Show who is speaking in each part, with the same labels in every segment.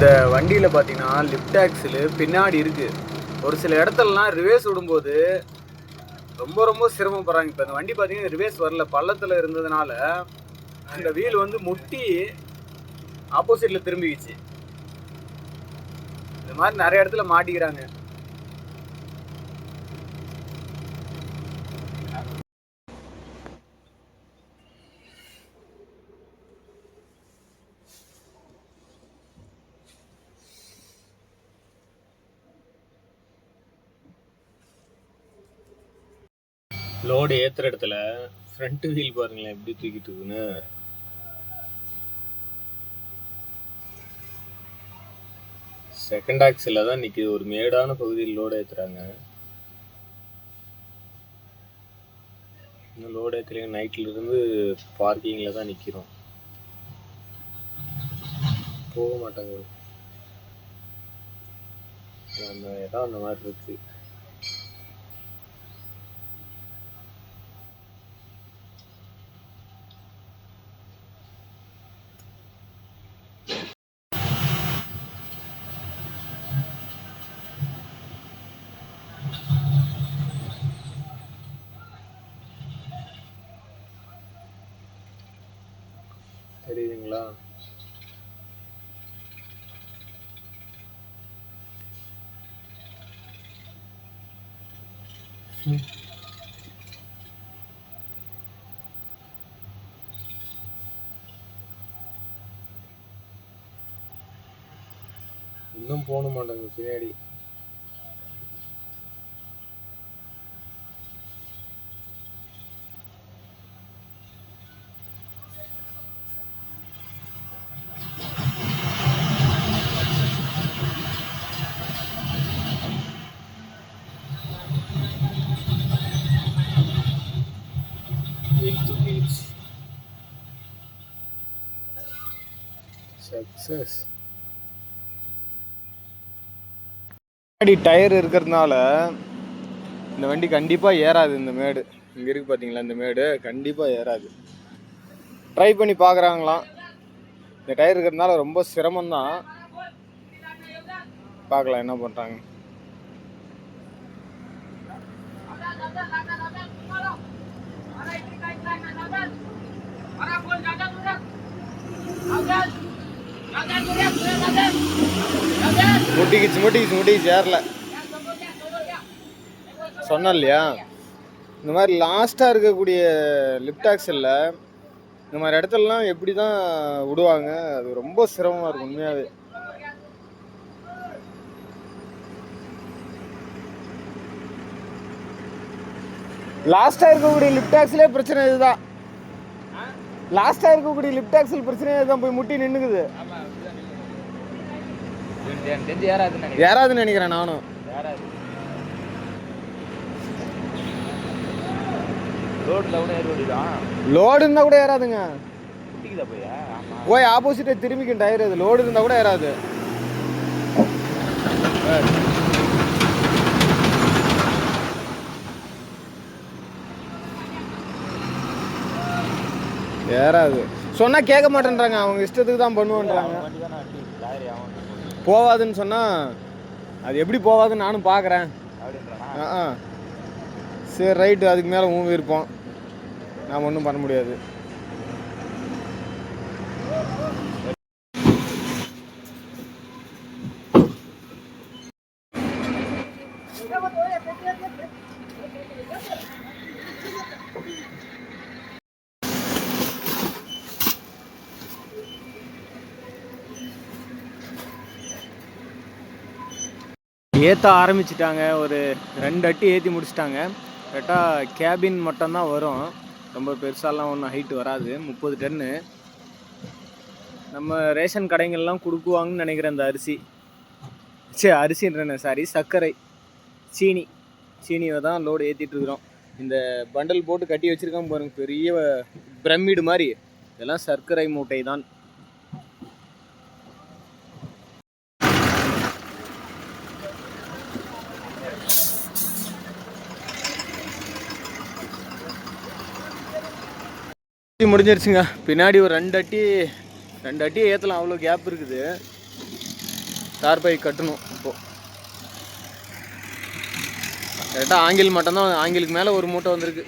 Speaker 1: இந்த வண்டியில் பார்த்தீங்கன்னா லிஃப்ட் ஆக்சில் பின்னாடி இருக்குது ஒரு சில இடத்துலலாம் ரிவேஸ் விடும்போது ரொம்ப ரொம்ப சிரமப்படுறாங்க இப்போ இந்த வண்டி பார்த்தீங்கன்னா ரிவேஸ் வரல. பள்ளத்தில் இருந்ததுனால அந்த வீல் வந்து முட்டி ஆப்போசிட்டில் திரும்பிக்கிச்சு இந்த மாதிரி நிறைய இடத்துல மாட்டிக்கிறாங்க. லோடு ஏற்றுற இடத்துல ஃப்ரண்ட் வீல் பாருங்களேன் எப்படி தூக்கிட்டு இருக்குன்னு செகண்ட் ஆக்சில் தான் நிற்கிது ஒரு மேடான பகுதியில் லோடு ஏற்றுறாங்க இன்னும் லோடு ஏற்றுறீங்க நைட்டில் இருந்து பார்க்கிங்கில் தான் நிற்கிறோம் போக மாட்டாங்க. அந்த இடம் அந்த மாதிரி இருக்குது தெரியுதுங்களா? இன்னும் போக மாட்டேங்குது பின்னாடி. சக்சஸ் முன்னாடி டயர் இருக்கிறதுனால இந்த வண்டி கண்டிப்பாக ஏறாது இந்த மேடு. இங்கே இருக்கு பார்த்தீங்களா இந்த மேடு கண்டிப்பாக ஏறாது. ட்ரை பண்ணி பார்க்குறாங்களாம் இந்த டயர் இருக்கிறதுனால ரொம்ப சிரமம்தான். பார்க்கலாம் என்ன பண்ணுறாங்க முட்டிக்கிச்சு முட்டிக்கிச்சு முட்டிக்கிச்சு ஏறல. சொன்ன இல்லையா இந்த மாதிரி லாஸ்ட்டாக இருக்கக்கூடிய லிப்டாக்ஸில் இந்த மாதிரி இடத்துலலாம் எப்படி தான் விடுவாங்க? அது ரொம்ப சிரமமாக இருக்கும் உண்மையாகவே லாஸ்ட்டாக இருக்கக்கூடிய லிஃப்ட் பிரச்சனை இதுதான். லாஸ்ட்டாக இருக்கக்கூடிய லிப்டாக்ஸில் பிரச்சனையே இதுதான். போய் முட்டி நின்றுக்குது
Speaker 2: தெரிஞ்சு ஏறாதுன்னு நினைக்கிறேன்
Speaker 1: யாராவது நினைக்கிறேன் நானும். லோடு இருந்தால் கூட ஏறாதுங்க.
Speaker 2: போய் ஆமா
Speaker 1: திரும்பிக்கும் டயர் அது. லோடு இருந்தால் கூட ஏறாது. ஏறாது. சொன்னால் கேட்க மாட்டேன்றாங்க. அவங்க இஷ்டத்துக்கு தான் பண்ணுவோன்றாங்க. போவாதுன்னு சொன்னால் அது எப்படி போவாதுன்னு நானும் பார்க்குறேன் ஆ சரி ரைட்டு அதுக்கு மேலே உன் விருப்பம் நான் ஒன்றும் பண்ண முடியாது. ஏற்ற ஆரம்பிச்சிட்டாங்க. ஒரு ரெண்டு அட்டி ஏற்றி முடிச்சிட்டாங்க. கரெக்டாக கேபின் மட்டும்தான் வரும். ரொம்ப பெருசாலாம் ஒன்றும் ஹைட்டு வராது. முப்பது டன்னு நம்ம ரேஷன் கடைங்கள்லாம் கொடுக்குவாங்கன்னு நினைக்கிறேன் இந்த அரிசி. சரி அரிசின்றன சாரி சர்க்கரை. சீனி. சீனியை தான் லோடு ஏற்றிட்டுருக்குறோம் இந்த பண்டல் போட்டு கட்டி வச்சிருக்கான் பாருங்கள் பெரிய பிரமிடு மாதிரி. இதெல்லாம் சர்க்கரை மூட்டை தான். முடிஞ்சிருச்சுங்க. பின்னாடி ஒரு ரெண்டு அட்டி ரெண்டு அட்டி ஏற்றலாம் அவ்வளோ கேப் இருக்குது. தார்பாய் கட்டணும் இப்போது கரெக்டாக ஆங்கில் மட்டும்தான் ஆங்கிலுக்கு மேலே ஒரு மூட்டை வந்திருக்கு.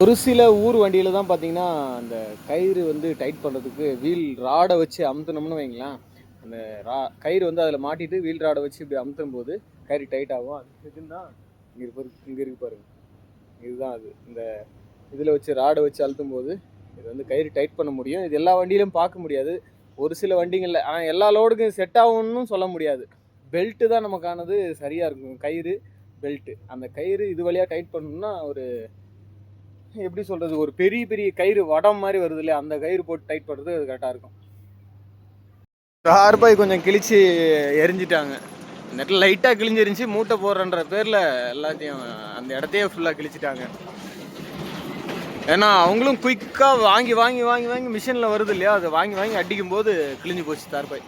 Speaker 1: ஒரு சில ஊர் வண்டியில் தான் பார்த்தீங்கன்னா அந்த கயிறு வந்து டைட் பண்ணுறதுக்கு வீல் ராடை வச்சு அமுத்துனோம்னு வைங்களேன். அந்த ரா கயிறு வந்து அதில் மாட்டிட்டு வீல் ராடை வச்சு இப்படி அமுத்தும் போது கயிறு டைட் ஆகும். அது தான் இங்கே இருப்பாரு இங்கே இருக்கு பாருங்க. இதுதான் அது. இந்த இதில் வச்சு ராடை வச்சு அழுத்தும் போது இது வந்து கயிறு டைட் பண்ண முடியும். இது எல்லா வண்டியிலும் பார்க்க முடியாது. ஒரு சில வண்டிங்களில் ஆனால் எல்லா லோடுக்கும் செட் ஆகும்னு சொல்ல முடியாது. பெல்ட்டு தான் நமக்கானது சரியாக இருக்கும். கயிறு பெல்ட்டு அந்த கயிறு இது வழியாக டைட் பண்ணணும்னா ஒரு எப்படி சொல்கிறது ஒரு பெரிய பெரிய கயிறு வடம் மாதிரி வருது இல்லையா? அந்த கயிறு போட்டு டைட் பண்ணுறது அது கரெக்டாக இருக்கும். ஹார்பாய் கொஞ்சம் கிழிச்சு எரிஞ்சிட்டாங்க. நெட்டில் லைட்டாக கிழிஞ்சிருந்துச்சி. மூட்டை போடுறன்ற பேரில் எல்லாத்தையும் அந்த இடத்தையே ஃபுல்லாக கிழிச்சிட்டாங்க. ஏன்னா அவங்களும் குயிக்காக வாங்கி வாங்கி வாங்கி வாங்கி மிஷினில் வருது இல்லையா? அதை வாங்கி வாங்கி அடிக்கும் போது கிழிஞ்சு போச்சு தார்பாய்.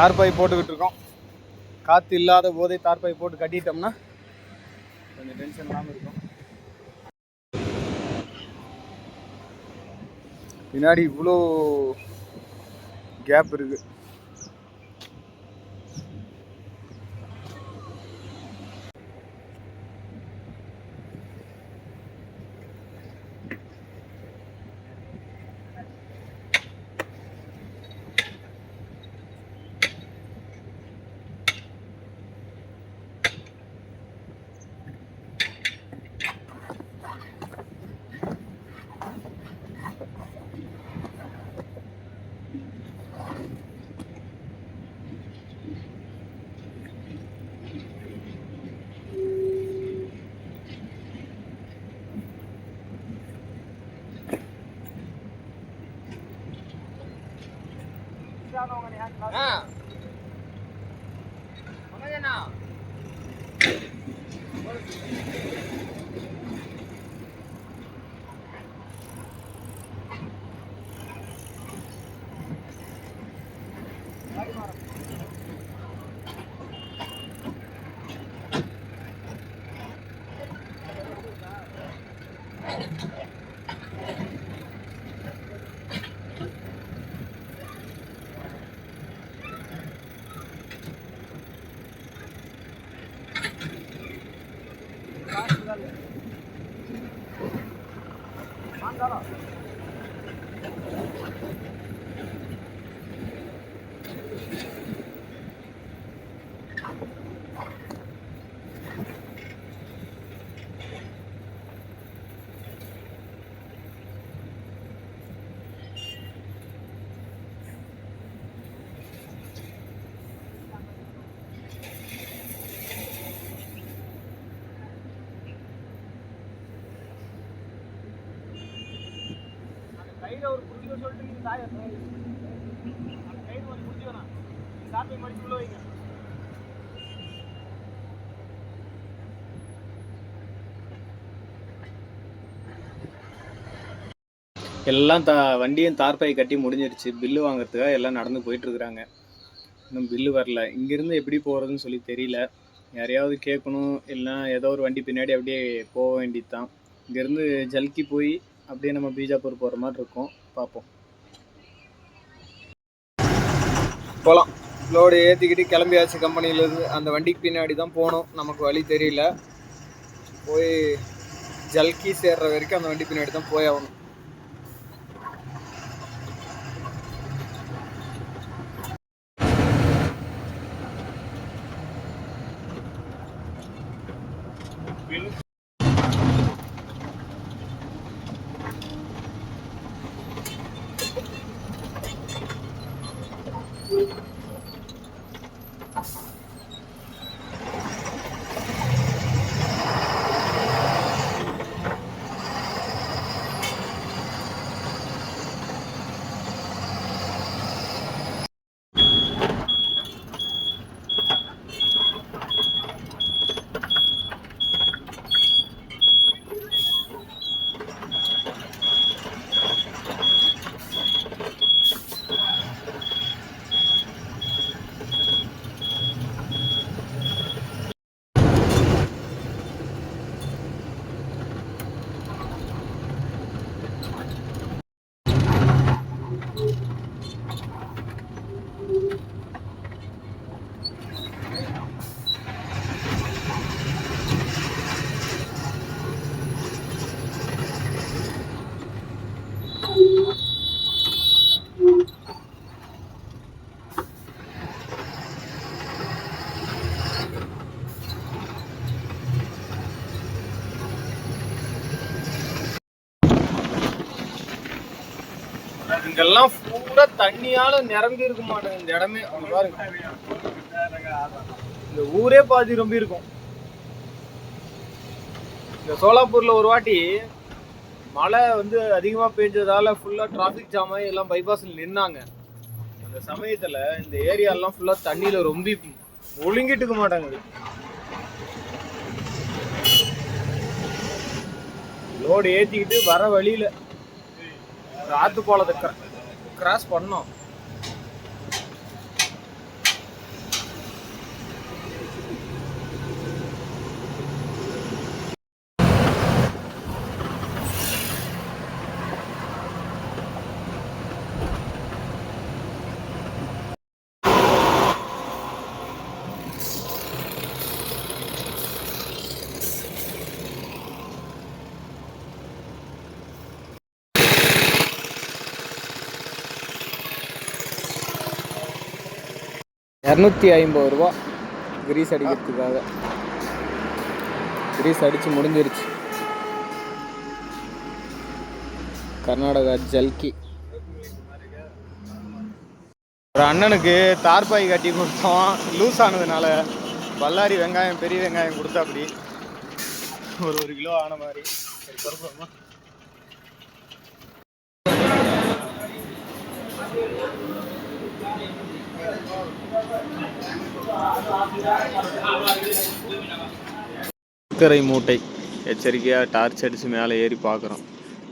Speaker 1: தார்பாய் போட்டுக்கிட்டு இருக்கோம். காற்று இல்லாத போதே தார்பாய் போட்டு கட்டிட்டோம்னா கொஞ்சம் டென்ஷன் இல்லாமல் இருக்கும். பின்னாடி இவ்வளோ கேப் இருக்குது 아. ஒரு எல்லாம் தா வண்டியும் தார்பாய் கட்டி முடிஞ்சிருச்சு. பில்லு வாங்குறதுக்காக எல்லாம் நடந்து போயிட்டுருக்குறாங்க. இன்னும் பில்லு வரல. இங்கேருந்து எப்படி போகிறதுன்னு சொல்லி தெரியல. யாரையாவது கேட்கணும். இல்லைன்னா ஏதோ ஒரு வண்டி பின்னாடி அப்படியே போக வேண்டியது தான் இங்கேருந்து ஜல்கி போய் அப்படியே நம்ம பீஜாப்பூர் போகிற மாதிரி இருக்கும். பார்ப்போம் போகலாம் லோடு ஏற்றிக்கிட்டு கிளம்பியாச்சு கம்பெனியிலேருந்து அந்த வண்டிக்கு பின்னாடி தான் போகணும் நமக்கு வழி தெரியல. போய் ஜல்கி சேர்ற வரைக்கும் அந்த வண்டி பின்னாடி தான் போய் ஆகணும். இங்கெல்லாம் பூரா தண்ணியால நிரம்பி இருக்க மாட்டேங்க இந்த இடமே பாருங்க. இந்த ஊரே பாதி ரொம்ப இருக்கும். இந்த சோலாப்பூர்ல ஒரு வாட்டி மழை வந்து அதிகமா பெஞ்சதால ஃபுல்லா டிராஃபிக் ஜாம் ஆகி எல்லாம் பைபாஸ்ல நின்னாங்க. அந்த சமயத்துல இந்த ஏரியாலாம் ஃபுல்லாக ஃபுல்லா தண்ணியில ரொம்ப ஒழுங்கிட்டு இருக்க மாட்டாங்க லோடு ஏத்திக்கிட்டு வர வழியில ஒரு ஆத்து பாலத்தை கிராஸ் பண்ணோம் இரநூத்தி ஐம்பது ரூபா. கிரீஸ் அடிக்கிறதுக்காக. கிரீஸ் அடித்து முடிஞ்சிருச்சு. கர்நாடகா ஜல்கி. ஒரு அண்ணனுக்கு தார்பாய் கட்டி கொடுத்தோம். லூஸ் ஆனதுனால பல்லாரி வெங்காயம் பெரிய வெங்காயம் கொடுத்தா அப்படி. ஒரு ஒரு கிலோ ஆன மாதிரி. சரி பொறுப்போமா சர்க்கரை மூட்டை எச்சரிக்கையாக டார்ச் அடித்து மேலே ஏறி பார்க்குறோம்.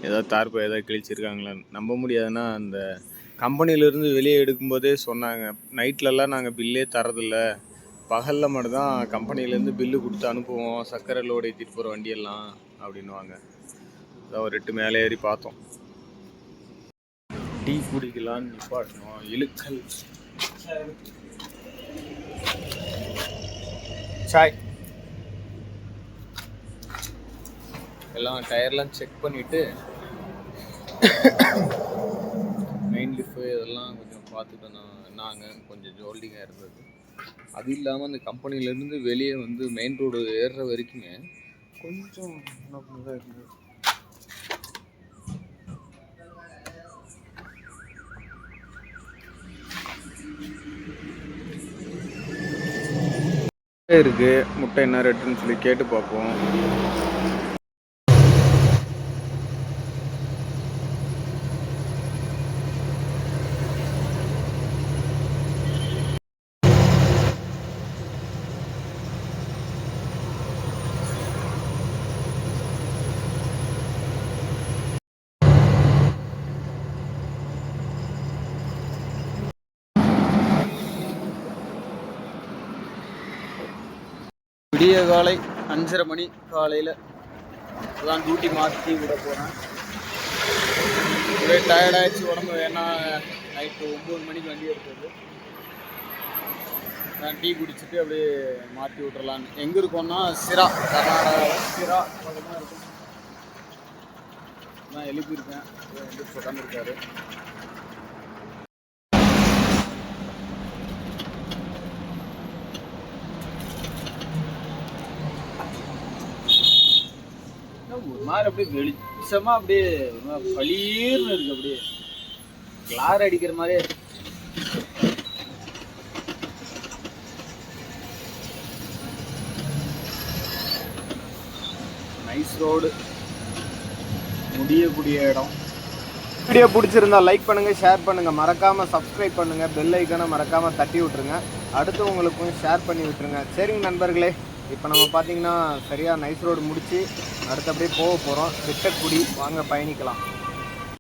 Speaker 1: ஏதாவது தார்ப்பை ஏதாவது கிழிச்சிருக்காங்களான்னு நம்ப முடியாதுன்னா அந்த கம்பெனியிலேருந்து வெளியே எடுக்கும்போதே சொன்னாங்க. நைட்லலாம் நாங்கள் பில்லே தரதில்ல. பகலில் மட்டும்தான் கம்பெனிலேருந்து பில்லு கொடுத்து அனுப்புவோம். சர்க்கரை லோடு ஏற்றிட்டு போகிற வண்டியெல்லாம் அப்படின்னுவாங்க. அதான் ஒரு எட்டு மேலே ஏறி பார்த்தோம். டீ குடிக்கலான்னு நிப்பாட்டணும் இழுக்கல். சாய் எல்லாம் டயர்லாம் செக் பண்ணிவிட்டு மெயின் லிஃப்ட் இதெல்லாம் கொஞ்சம் பார்த்துட்டு நான் நாங்கள் கொஞ்சம் ஜோல்டிங்காக இருந்தது. அது இல்லாமல் அந்த கம்பெனிலேருந்து வெளியே வந்து மெயின் ரோடு ஏறுற வரைக்குமே கொஞ்சம் தான் இருந்தது இருக்குது முட்டை என்ன ரேட்டுன்னு சொல்லி கேட்டு பார்ப்போம். விடிய காலை அஞ்சரை மணி காலையில் அதான் டியூட்டி மாற்றி விட போகிறேன் ஒரே டயர்டாகிடுச்சு உடம்பு வேணா நைட்டு ஒம்பது மணிக்கு வண்டி எடுத்தது. நான் டீ குடிச்சிட்டு அப்படியே மாற்றி விட்டுறலான்னு. எங்கே இருக்கோம்னா சிரா கர்நாடகாவில் சிரா பக்கமாக இருக்கும். நான் எழுப்பியிருக்கேன். வந்து உட்காந்துருக்காரு மாதிரி அப்படியே வெளிச்சமாக அப்படியே பளீர்னு இருக்கு அப்படியே. கிளார் அடிக்கிற மாதிரியே நைஸ் ரோடு முடியக்கூடிய இடம். வீடியோ பிடிச்சிருந்தா லைக் பண்ணுங்கள் ஷேர் பண்ணுங்கள் மறக்காமல் சப்ஸ்கிரைப் பண்ணுங்கள் பெல் ஐக்கனை மறக்காமல் தட்டி விட்டுருங்க. அடுத்து உங்களுக்கும் ஷேர் பண்ணி விட்டுருங்க. சரிங்க நண்பர்களே. இப்போ நம்ம பார்த்தீங்கன்னா சரியாக நைஸ் ரோடு முடித்து அடுத்தபடியே அப்படியே போக போகிறோம் திட்டக்குடி வாங்க பயணிக்கலாம்.